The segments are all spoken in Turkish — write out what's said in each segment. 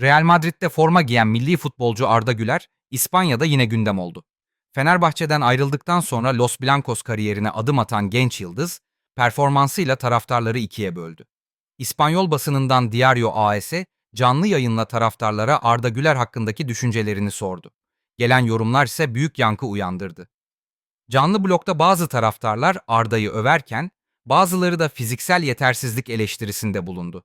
Real Madrid'de forma giyen milli futbolcu Arda Güler, İspanya'da yine gündem oldu. Fenerbahçe'den ayrıldıktan sonra Los Blancos kariyerine adım atan genç yıldız, performansıyla taraftarları ikiye böldü. İspanyol basınından Diario AS, canlı yayınla taraftarlara Arda Güler hakkındaki düşüncelerini sordu. Gelen yorumlar ise büyük yankı uyandırdı. Canlı blokta bazı taraftarlar Arda'yı överken, bazıları da fiziksel yetersizlik eleştirisinde bulundu.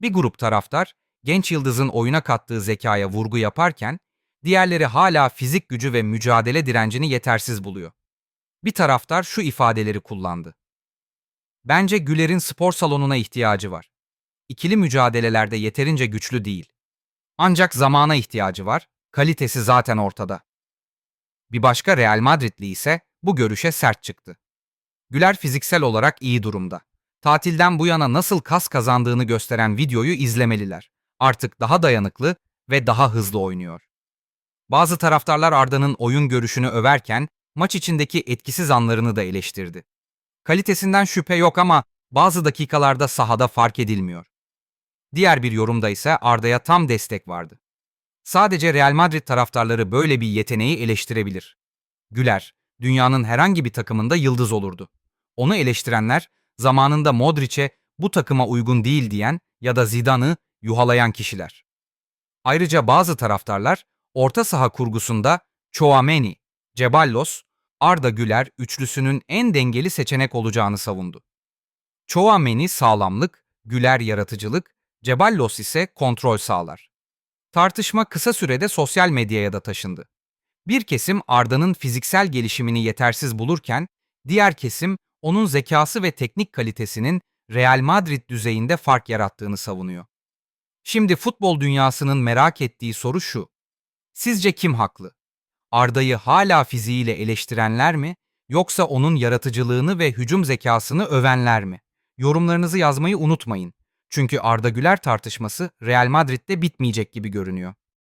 Bir grup taraftar, genç yıldızın oyuna kattığı zekaya vurgu yaparken, diğerleri hala fizik gücü ve mücadele direncini yetersiz buluyor. Bir taraftar şu ifadeleri kullandı. Bence Güler'in spor salonuna ihtiyacı var. İkili mücadelelerde yeterince güçlü değil. Ancak zamana ihtiyacı var, kalitesi zaten ortada. Bir başka Real Madridli ise bu görüşe sert çıktı. Güler fiziksel olarak iyi durumda. Tatilden bu yana nasıl kas kazandığını gösteren videoyu izlemeliler. Artık daha dayanıklı ve daha hızlı oynuyor. Bazı taraftarlar Arda'nın oyun görüşünü överken maç içindeki etkisiz anlarını da eleştirdi. Kalitesinden şüphe yok ama bazı dakikalarda sahada fark edilmiyor. Diğer bir yorumda ise Arda'ya tam destek vardı. Sadece Real Madrid taraftarları böyle bir yeteneği eleştirebilir. Güler, dünyanın herhangi bir takımında yıldız olurdu. Onu eleştirenler, zamanında Modric'e bu takıma uygun değil diyen ya da Zidane'ı yuhalayan kişiler. Ayrıca bazı taraftarlar, orta saha kurgusunda Chouameni, Ceballos, Arda Güler üçlüsünün en dengeli seçenek olacağını savundu. Chouameni sağlamlık, Güler yaratıcılık, Ceballos ise kontrol sağlar. Tartışma kısa sürede sosyal medyaya da taşındı. Bir kesim Arda'nın fiziksel gelişimini yetersiz bulurken, diğer kesim onun zekası ve teknik kalitesinin Real Madrid düzeyinde fark yarattığını savunuyor. Şimdi futbol dünyasının merak ettiği soru şu. Sizce kim haklı? Arda'yı hala fiziğiyle eleştirenler mi yoksa onun yaratıcılığını ve hücum zekasını övenler mi? Yorumlarınızı yazmayı unutmayın. Çünkü Arda Güler tartışması Real Madrid'de bitmeyecek gibi görünüyor.